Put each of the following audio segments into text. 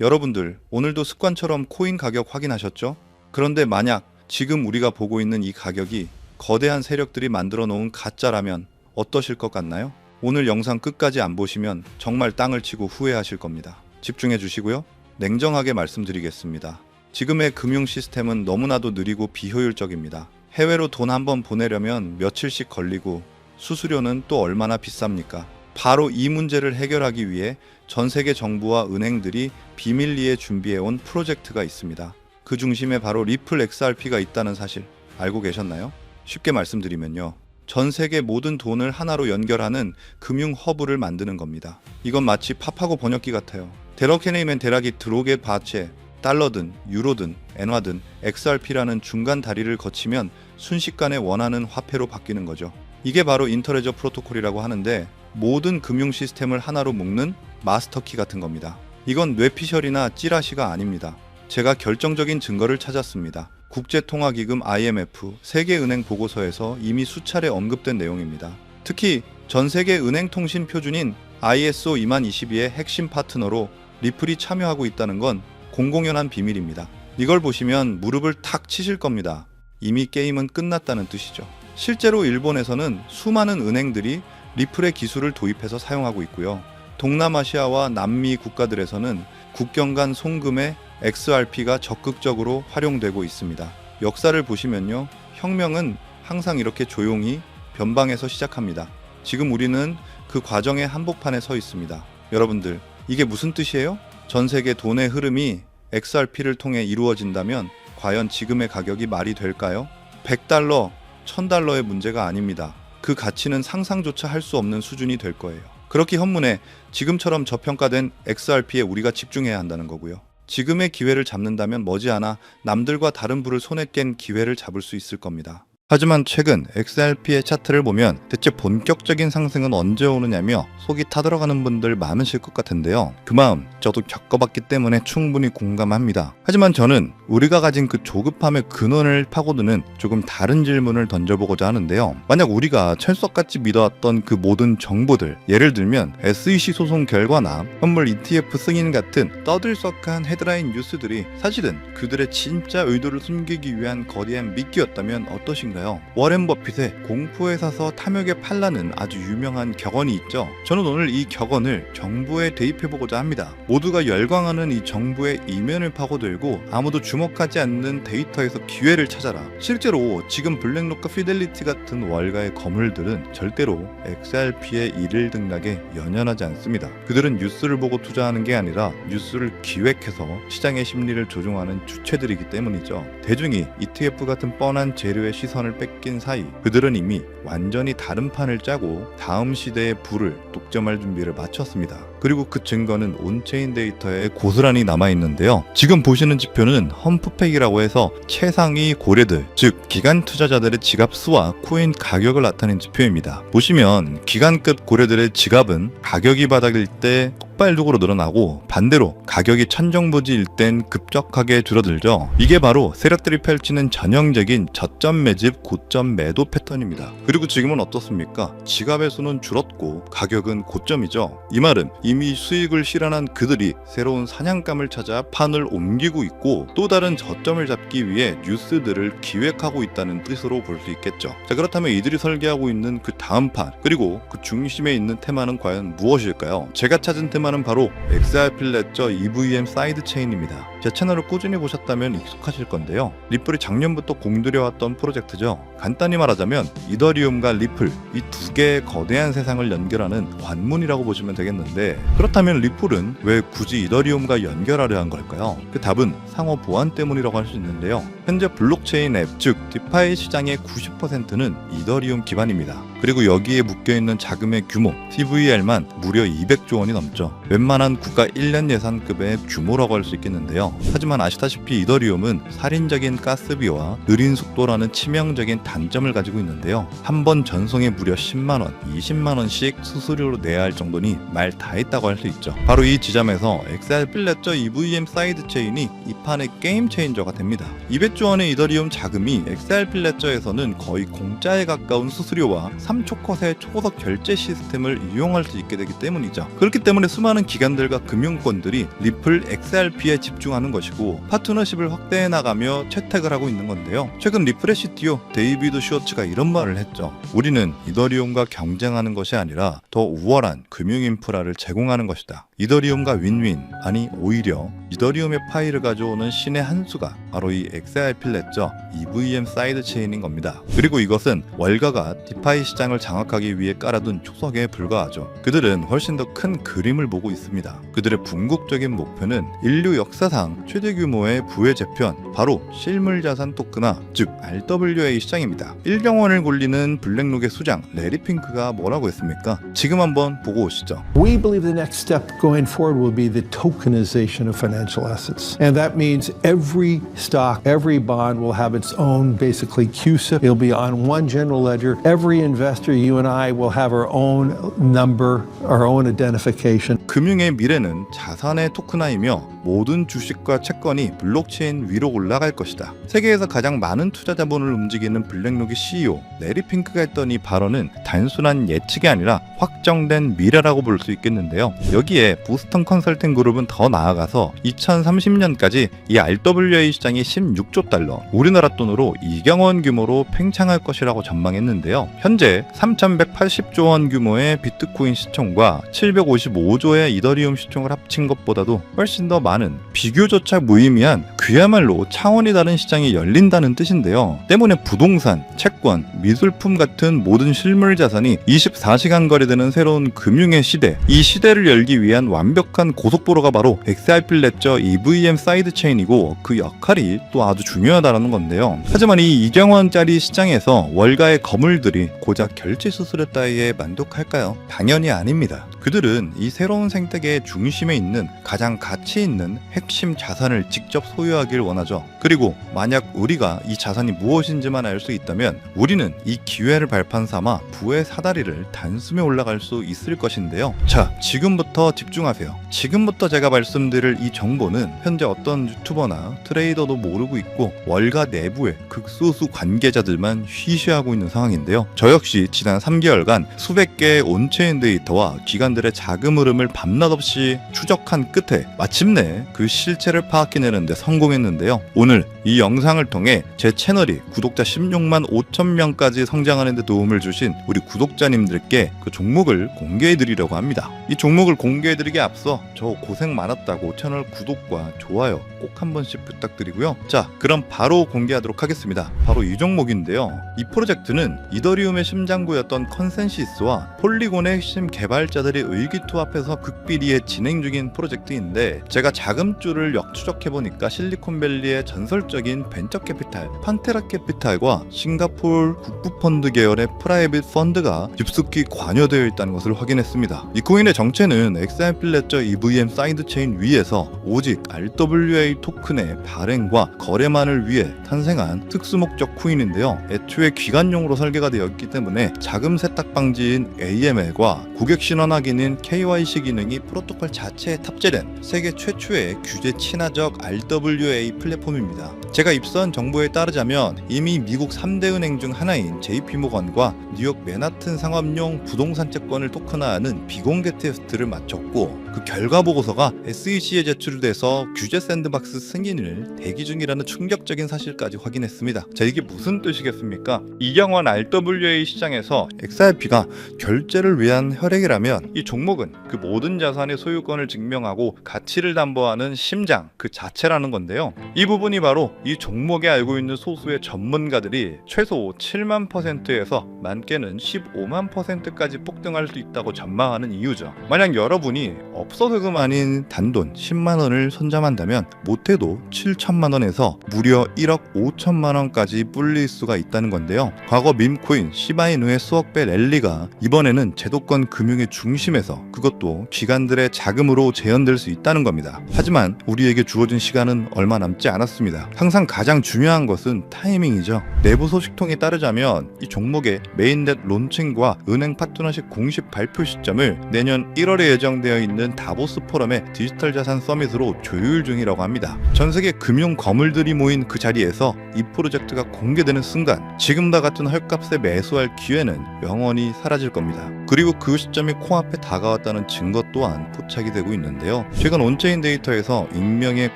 여러분들, 오늘도 습관처럼 코인 가격 확인하셨죠? 그런데 만약 지금 우리가 보고 있는 이 가격이 거대한 세력들이 만들어 놓은 가짜라면 어떠실 것 같나요? 오늘 영상 끝까지 안 보시면 정말 땅을 치고 후회하실 겁니다. 집중해 주시고요. 냉정하게 말씀드리겠습니다. 지금의 금융 시스템은 너무나도 느리고 비효율적입니다. 해외로 돈 한번 보내려면 며칠씩 걸리고 수수료는 또 얼마나 비쌉니까? 바로 이 문제를 해결하기 위해 전 세계 정부와 은행들이 비밀리에 준비해온 프로젝트가 있습니다. 그 중심에 바로 리플 XRP가 있다는 사실 알고 계셨나요? 쉽게 말씀드리면요. 전 세계 모든 돈을 하나로 연결하는 금융 허브를 만드는 겁니다. 이건 마치 팝하고 번역기 같아요. 데러케네이면 대락이 드로게 바체, 달러든 유로든 엔화든 XRP라는 중간 다리를 거치면 순식간에 원하는 화폐로 바뀌는 거죠. 이게 바로 인터레저 프로토콜이라고 하는데 모든 금융 시스템을 하나로 묶는 마스터키 같은 겁니다. 이건 뇌피셜이나 찌라시가 아닙니다. 제가 결정적인 증거를 찾았습니다. 국제통화기금 IMF 세계은행 보고서에서 이미 수차례 언급된 내용입니다. 특히 전 세계 은행 통신 표준인 ISO 20022의 핵심 파트너로 리플이 참여하고 있다는 건 공공연한 비밀입니다. 이걸 보시면 무릎을 탁 치실 겁니다. 이미 게임은 끝났다는 뜻이죠. 실제로 일본에서는 수많은 은행들이 리플의 기술을 도입해서 사용하고 있고요. 동남아시아와 남미 국가들에서는 국경 간 송금에 XRP가 적극적으로 활용되고 있습니다. 역사를 보시면요. 혁명은 항상 이렇게 조용히 변방에서 시작합니다. 지금 우리는 그 과정의 한복판에 서 있습니다. 여러분들, 이게 무슨 뜻이에요? 전 세계 돈의 흐름이 XRP를 통해 이루어진다면 과연 지금의 가격이 말이 될까요? 100달러, 1000달러의 문제가 아닙니다. 그 가치는 상상조차 할 수 없는 수준이 될 거예요. 그렇기 현문에 지금처럼 저평가된 XRP에 우리가 집중해야 한다는 거고요. 지금의 기회를 잡는다면 머지않아 남들과 다른 부를 손에 깬 기회를 잡을 수 있을 겁니다. 하지만 최근 XRP의 차트를 보면 대체 본격적인 상승은 언제 오느냐며 속이 타들어가는 분들 많으실 것 같은데요. 그 마음 저도 겪어봤기 때문에 충분히 공감합니다. 하지만 저는 우리가 가진 그 조급함의 근원을 파고드는 조금 다른 질문을 던져보고자 하는데요. 만약 우리가 철석같이 믿어왔던 그 모든 정보들, 예를 들면 SEC 소송 결과나 선물 ETF 승인 같은 떠들썩한 헤드라인 뉴스들이 사실은 그들의 진짜 의도를 숨기기 위한 거대한 미끼였다면 어떠신가요? 워렌 버핏의 공포에 사서 탐욕에 팔라는 아주 유명한 격언이 있죠. 저는 오늘 이 격언을 정부에 대입해보고자 합니다. 모두가 열광하는 이 정부의 이면을 파고들고 아무도 주목하지 않는 데이터에서 기회를 찾아라. 실제로 지금 블랙로커 피델리티 같은 월가의 거물들은 절대로 XRP의 일일 등락에 연연하지 않습니다. 그들은 뉴스를 보고 투자하는 게 아니라 뉴스를 기획해서 시장의 심리를 조종하는 주체들이기 때문이죠. 대중이 ETF 같은 뻔한 재료의 시선을 뺏긴 사이 그들은 이미 완전히 다른 판을 짜고 다음 시대의 불을 독점할 준비를 마쳤습니다. 그리고 그 증거는 온체인 데이터에 고스란히 남아 있는데요. 지금 보시는 지표는 험프팩이라고 해서 최상위 고래들, 즉 기간 투자자들의 지갑 수와 코인 가격을 나타낸 지표입니다. 보시면 기간급 고래들의 지갑은 가격이 바닥일 때 폭발적으로 늘어나고 반대로 가격이 천정부지일 땐 급격하게 줄어들죠. 이게 바로 세력들이 펼치는 전형적인 저점 매집, 고점 매도 패턴입니다. 그리고 지금은 어떻습니까? 지갑의 수는 줄었고 가격은 고점이죠. 이 말은 이미 수익을 실현한 그들이 새로운 사냥감을 찾아 판을 옮기고 있고 또 다른 저점을 잡기 위해 뉴스들을 기획하고 있다는 뜻으로 볼 수 있겠죠. 자 그렇다면 이들이 설계하고 있는 그 다음 판 그리고 그 중심에 있는 테마는 과연 무엇일까요? 제가 찾은 테마 는 바로 XRP 레저 EVM 사이드 체인입니다. 제 채널을 꾸준히 보셨다면 익숙하실 건데요. 리플이 작년부터 공들여왔던 프로젝트죠. 간단히 말하자면 이더리움과 리플 이 두 개의 거대한 세상을 연결하는 관문이라고 보시면 되겠는데 그렇다면 리플은 왜 굳이 이더리움과 연결하려 한 걸까요? 그 답은 상호 보안 때문이라고 할 수 있는데요. 현재 블록체인 앱, 즉 디파이 시장의 90%는 이더리움 기반입니다. 그리고 여기에 묶여있는 자금의 규모, TVL만 무려 200조 원이 넘죠. 웬만한 국가 1년 예산급의 규모라고 할 수 있겠는데요. 하지만 아시다시피 이더리움은 살인적인 가스비와 느린 속도라는 치명적인 단점을 가지고 있는데요. 한 번 전송에 무려 10만원, 20만원씩 수수료로 내야 할 정도니 말 다 했다고 할 수 있죠. 바로 이 지점에서 XRP 레저 EVM 사이드 체인이 이 판의 게임 체인저가 됩니다. 200조 원의 이더리움 자금이 XRP 레저에서는 거의 공짜에 가까운 수수료와 3초컷의 초고속 결제 시스템을 이용할 수 있게 되기 때문이죠. 그렇기 때문에 수많은 기관들과 금융권들이 리플 XRP에 집중하는 것이고 파트너십을 확대해 나가며 채택을 하고 있는 건데요. 최근 리플의 CTO 데이비드 슈어츠가 이런 말을 했죠. 우리는 이더리움과 경쟁하는 것이 아니라 더 우월한 금융 인프라를 제공하는 것이다. 이더리움과 윈윈 아니 오히려 이더리움의 파일을 가져오는 신의 한 수가 바로 이 XRP ledger EVM 사이드 체인인 겁니다. 그리고 이것은 월가가 디파이 시장을 장악하기 위해 깔아둔 초석에 불과하죠. 그들은 훨씬 더 큰 그림을 보고 있습니다. 그들의 궁극적인 목표는 인류 역사상 최대 규모의 부의 재편 바로 실물 자산 토크나 즉 RWA 시장입니다. 1경 원을 굴리는 블랙록의 수장 레리 핑크가 뭐라고 했습니까? 지금 한번 보고 오시죠. We believe the next step going forward will be the tokenization of financial assets. And that means every stock, every bond will have its own basically CUSIP. It'll be on one general ledger. Every investor, you and I, will have our own number, our own identification. 금융의 미래는 자산의 토큰화이며 모든 주식과 채권이 블록체인 위로 올라갈 것이다. 세계에서 가장 많은 투자 자본을 움직이는 블랙록의 CEO 레리 핑크가 했던 이 발언은 단순한 예측이 아니라 확정된 미래라고 볼 수 있겠는데요. 여기에 보스턴 컨설팅 그룹은 더 나아가서 2030년까지 이 RWA 시장이 16조 달러, 우리나라 돈으로 2경원 규모로 팽창할 것이라고 전망했는데요. 현재 3,180조 원 규모의 비트코인 시총과 755조의 이더리움 시총을 합친 것보다도 훨씬 더 많은 비교조차 무의미한 그야말로 차원이 다른 시장이 열린다는 뜻인데요. 때문에 부동산, 채권, 미술품 같은 모든 실물 자산이 24시간 거래되는 새로운 금융의 시대, 이 시대를 열기 위한 완벽한 고속도로가 바로 XRP ledger EVM 사이드 체인이고 그 역할이 또 아주 중요하다는 건데요. 하지만 이 2경 원짜리 시장에서 월가의 거물들이 고작 결제 수수료 따위에 만족할까요? 당연히 아닙니다. 그들은 이 새로운 생태계의 중심에 있는 가장 가치 있는 핵심 자산을 직접 소유하길 원하죠. 그리고 만약 우리가 이 자산이 무엇인지만 알 수 있다면 우리는 이 기회를 발판 삼아 부의 사다리를 단숨에 올라갈 수 있을 것인데요. 자, 지금부터 집중하세요. 지금부터 제가 말씀드릴 이 정보는 현재 어떤 유튜버나 트레이더도 모르고 있고 월가 내부의 극소수 관계자들만 쉬쉬하고 있는 상황인데요. 저 역시 지난 3개월간 수백 개의 온체인 데이터와 기 관들의 자금 흐름을 밤낮 없이 추적한 끝에 마침내 그 실체를 파악해내는데 성공했는데요. 오늘 이 영상을 통해 제 채널이 구독자 16만 5천 명까지 성장하는 데 도움을 주신 우리 구독자님들께 그 종목을 공개해 드리려고 합니다. 이 종목을 공개해 드리기에 앞서 저 고생 많았다고 채널 구독과 좋아요 꼭 한 번씩 부탁드리고요. 자, 그럼 바로 공개하도록 하겠습니다. 바로 이 종목인데요. 이 프로젝트는 이더리움의 심장구였던 컨센시스와 폴리곤의 핵심 개발자들이 의기투합해서 극비리에 진행 중인 프로젝트인데 제가 자금줄을 역추적해 보니까 실리콘밸리의 전설적인 벤처 캐피탈 판테라 캐피탈과 싱가폴 국부펀드 계열의 프라이빗 펀드가 깊숙이 관여되어 있다는 것을 확인했습니다. 이 코인의 정체는 XRP ledger EVM 사이드 체인 위에서 오직 RWA 토큰의 발행과 거래만을 위해 탄생한 특수목적 코인인데요. 애초에 기관용으로 설계가 되어 있기 때문에 자금 세탁 방지인 AML과 고객 신원 확인인 KYC 기능이 프로토콜 자체에 탑재된 세계 최초의 규제 친화적 RWA 플랫폼입니다. 제가 입수한 정보에 따르자면 이미 미국 3대 은행 중 하나인 JP모건과 뉴욕 맨하튼 상업용 부동산 채권을 토큰화하는 비공개 테스트를 마쳤고 그 결과 보고서가 SEC에 제출돼서 규제 샌드박스 승인을 대기 중이라는 충격적인 사실까지 확인했습니다. 자 이게 무슨 뜻이겠습니까? 이경원 RWA 시장에서 XRP가 결제를 위한 혈액이라면 이 종목은 그 모든 자산의 소유권을 증명하고 가치를 담보하는 심장 그 자체라는 건데요. 이 부분이 바로 이 종목에 알고 있는 소수의 전문가들이 최소 7만 퍼센트에서 많게는 15만 퍼센트까지 폭등할 수 있다고 전망하는 이유죠. 만약 여러분이 없어서금 아닌 단돈 10만 원을 선점한다면 못해도 7천만 원에서 무려 1억 5천만 원까지 불릴 수가 있다는 건데요. 과거 밈코인 시바이누의 수억 배 랠리가 이번에는 제도권 금융의 중심 에서 그것도 기관들의 자금으로 재현될 수 있다는 겁니다. 하지만 우리에게 주어진 시간은 얼마 남지 않았습니다. 항상 가장 중요한 것은 타이밍이죠. 내부 소식통에 따르자면 이 종목의 메인넷 론칭과 은행 파트너십 공식 발표 시점을 내년 1월에 예정되어 있는 다보스 포럼의 디지털 자산 서밋으로 조율 중이라고 합니다. 전 세계 금융 거물들이 모인 그 자리에서 이 프로젝트가 공개되는 순간 지금과 같은 헐값에 매수할 기회는 영원히 사라질 겁니다. 그리고 그 시점이 코앞에 다가왔다는 증거 또한 포착이 되고 있는데요. 최근 온체인 데이터에서 익명의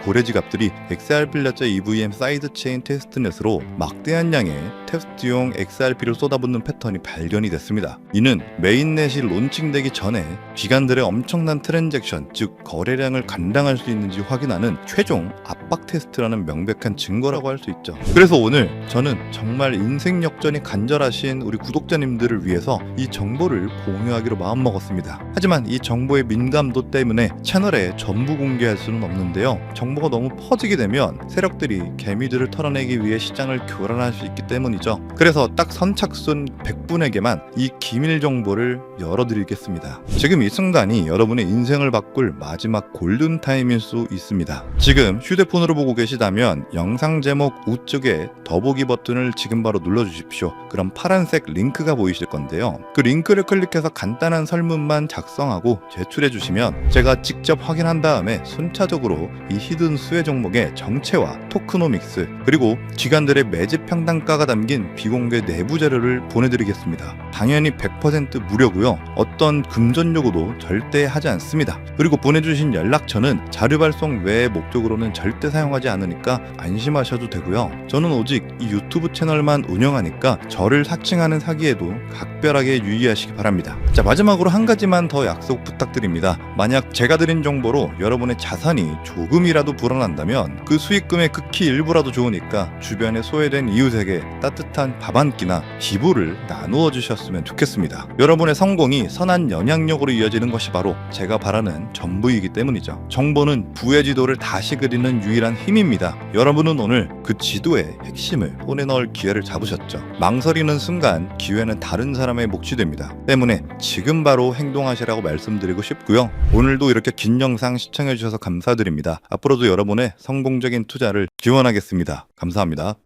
고래 지갑들이 XRP-자 EVM 사이드 체인 테스트넷으로 막대한 양의 테스트용 XRP를 쏟아붓는 패턴이 발견이 됐습니다. 이는 메인넷이 론칭되기 전에 기관들의 엄청난 트랜잭션, 즉 거래량을 감당할 수 있는지 확인하는 최종 압박 테스트라는 명백한 증거라고 할 수 있죠. 그래서 오늘 저는 정말 인생 역전이 간절하신 우리 구독자님들을 위해서 이 정보를 공유하기로 마음먹었습니다. 하지만 이 정보의 민감도 때문에 채널에 전부 공개할 수는 없는데요. 정보가 너무 퍼지게 되면 세력들이 개미들을 털어내기 위해 시장을 교란할 수 있기 때문이죠. 그래서 딱 선착순 100분에게만 이 기밀 정보를 열어드리겠습니다. 지금 이 순간이 여러분의 인생을 바꿀 마지막 골든 타임일 수 있습니다. 지금 휴대폰으로 보고 계시다면 영상 제목 우측에 더보기 버튼을 지금 바로 눌러주십시오. 그럼 파란색 링크가 보이실 건데요. 그 링크를 클릭해서 간단한 설문만 작성하고 제출해 주시면 제가 직접 확인한 다음에 순차적으로 이 히든 수혜 종목의 정체와 토크노믹스 그리고 기관들의 매집 평단가가 담긴 비공개 내부 자료를 보내드리겠습니다. 당연히 100% 무료고요. 어떤 금전 요구도 절대 하지 않습니다. 그리고 보내주신 연락처는 자료 발송 외의 목적으로는 절대 사용하지 않으니까 안심하셔도 되고요. 저는 오직 이 유튜브 채널만 운영하니까 저를 사칭하는 사기에도 각별하게 유의하시기 바랍니다. 자 마지막으로 한 가지 만 더 약속 부탁드립니다. 만약 제가 드린 정보로 여러분의 자산이 조금이라도 불어난다면 그 수익금의 극히 일부라도 좋으니까 주변에 소외된 이웃에게 따뜻한 밥 한 끼나 기부를 나누어 주셨으면 좋겠습니다. 여러분의 성공이 선한 영향력으로 이어지는 것이 바로 제가 바라는 전부이기 때문이죠. 정보는 부의 지도를 다시 그리는 유일한 힘입니다. 여러분은 오늘 그 지도의 핵심을 손에 넣을 기회를 잡으셨죠. 망설이는 순간 기회는 다른 사람의 몫이 됩니다. 때문에 지금 바로 행동하시라고 말씀드리고 싶고요. 오늘도 이렇게 긴 영상 시청해 주셔서 감사드립니다. 앞으로도 여러분의 성공적인 투자를 기원하겠습니다. 감사합니다.